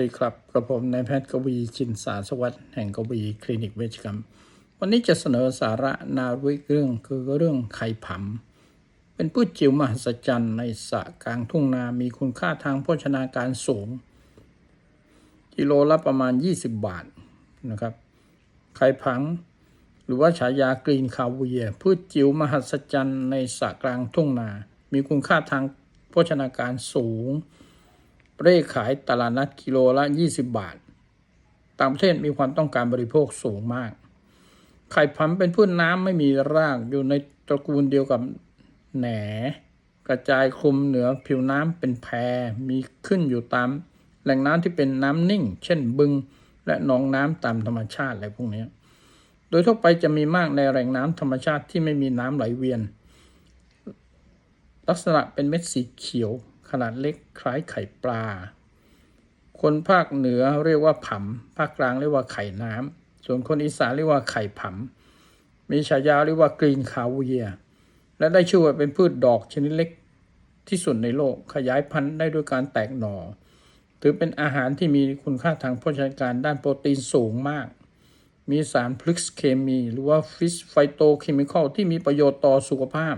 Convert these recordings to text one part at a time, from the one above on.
ดีครับกระผมนายแพทย์กวีชินสาสวัสดิ์แห่งกวีคลินิกเวชกรรม วันนี้จะเสนอสาระนาวิกเรื่องคือเรื่องไข่ผำเป็นพืชจิ๋วมหัศจรรย์ในสระกลางทุ่งนามีคุณค่าทางโภชนาการสูง กิโลละประมาณ 20 บาทนะครับ ไข่ผังหรือว่าฉายากรีนคาเวียพืชจิ๋วมหัศจรรย์ในสระกลางทุ่งนา มีคุณค่าทางโภชนาการสูง เร่ขายตลาดนัดกิโลละ 20 บาท ต่างประเทศมีความต้องการบริโภคสูงมาก ไข่ผัมเป็นพืชน้ำไม่มีรากอยู่ในตระกูลเดียวกับแหน กระจายคลุมเหนือผิวน้ำเป็นแพรมีขึ้นอยู่ตาม แหล่งน้ำที่เป็นน้ำนิ่ง เช่นบึง และหนองน้ำตามธรรมชาติอะไรพวกนี้โดยทั่วไปจะมีมากในแหล่งน้ำธรรมชาติที่ไม่มีน้ำไหลเวียน ลักษณะเป็นเม็ดสีเขียว ขนาดเล็กคล้ายไข่ปลา คนภาคเหนือเรียกว่าผำภาคกลางเรียกว่าไข่น้ำส่วนคนอีสานเรียกว่าไข่ผำมีฉายาเรียกว่ากรีนคาเวีย และได้ชื่อว่าเป็นพืชดอกชนิดเล็กที่สุดในโลกขยายพันธุ์ได้ด้วยการแตกหน่อ ถือเป็นอาหารที่มีคุณค่าทางโภชนาการด้านโปรตีนสูงมาก มีสารพลิกเคมี หรือว่าฟิสไฟโตเคมีคอลที่มีประโยชน์ต่อสุขภาพ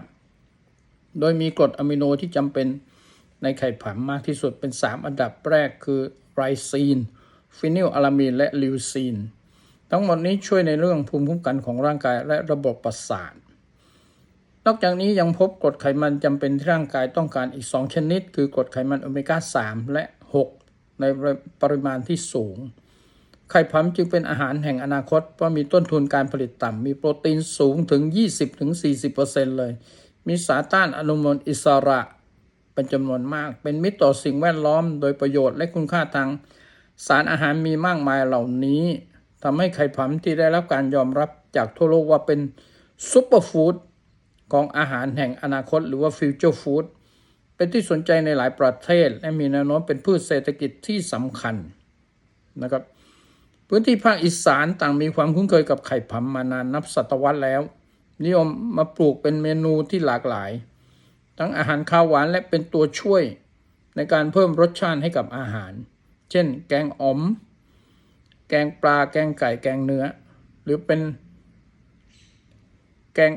โดยมีกรดอะมิโนที่จำเป็น ในไข่ผำมากที่สุดเป็น 3 อันดับแรกคือไรซีน ฟินิลอะลามีน และลิวซีน ทั้งหมดนี้ช่วยในเรื่องภูมิคุ้มกันของร่างกายและระบบประสาท นอกจากนี้ยังพบกรดไขมันจำเป็นที่ร่างกายต้องการอีก 2 ชนิด คือกรดไขมันโอเมก้า 3 และ 6 ในปริมาณที่สูง ไข่ผำจึงเป็นอาหารแห่งอนาคต เพราะมีต้นทุนการผลิตต่ำมีโปรตีนสูงถึง 20-40%เลย มีสารต้านอนุมูลอิสระ เป็นจำนวนมาก เป็นมิตรต่อสิ่งแวดล้อม โดยประโยชน์และคุณค่าทาง สารอาหารมีมากมายเหล่านี้ทำให้ไข่ผำที่ได้รับการยอมรับจากทั่วโลกว่าเป็นซุปเปอร์ฟู้ดของอาหารแห่งอนาคต หรือว่าฟิวเจอร์ฟู้ดเป็นที่สนใจในหลายประเทศ และมีแนวโน้มเป็นพืชเศรษฐกิจที่สำคัญนะครับพื้นที่ภาคอีสานต่างมีความคุ้นเคยกับไข่ผำมานานนับศตวรรษแล้ว นิยมมาปลูกเป็นเมนูที่หลากหลาย ทั้งอาหารข้าวหวานและเป็นตัวช่วย ในการเพิ่มรสชาติให้กับอาหาร เช่น แกงอ๋อม แกงปลา แกงไก่ แกงเนื้อ หรือเป็น แกง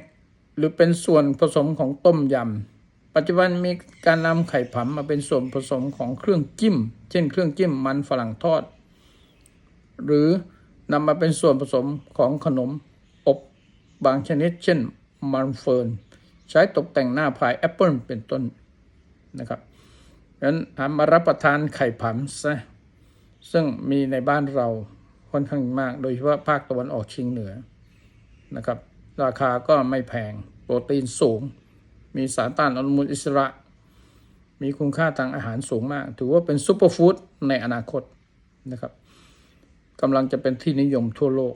หรือเป็นส่วนผสมของต้มยำ ปัจจุบันมีการนำไข่ผำมาเป็นส่วนผสมของเครื่องจิ้ม เช่น เครื่องจิ้มมันฝรั่งทอด หรือนำมาเป็นส่วนผสมของขนมอบบางชนิด เช่นมันเฟิร์น ใช้ตกแต่งหน้าพายแอปเปิลเป็นต้นนะครับงั้นหามารับประทานไข่ผำซะซึ่งมีในบ้านเราค่อนข้างมาก โดยเฉพาะภาคตะวันออกเฉียงเหนือนะครับ ราคาก็ไม่แพง โปรตีนสูง มีสารต้านอนุมูลอิสระ มีคุณค่าทางอาหารสูงมาก ถือว่าเป็นซูเปอร์ฟู้ดในอนาคตนะครับกำลังจะเป็นที่นิยมทั่วโลก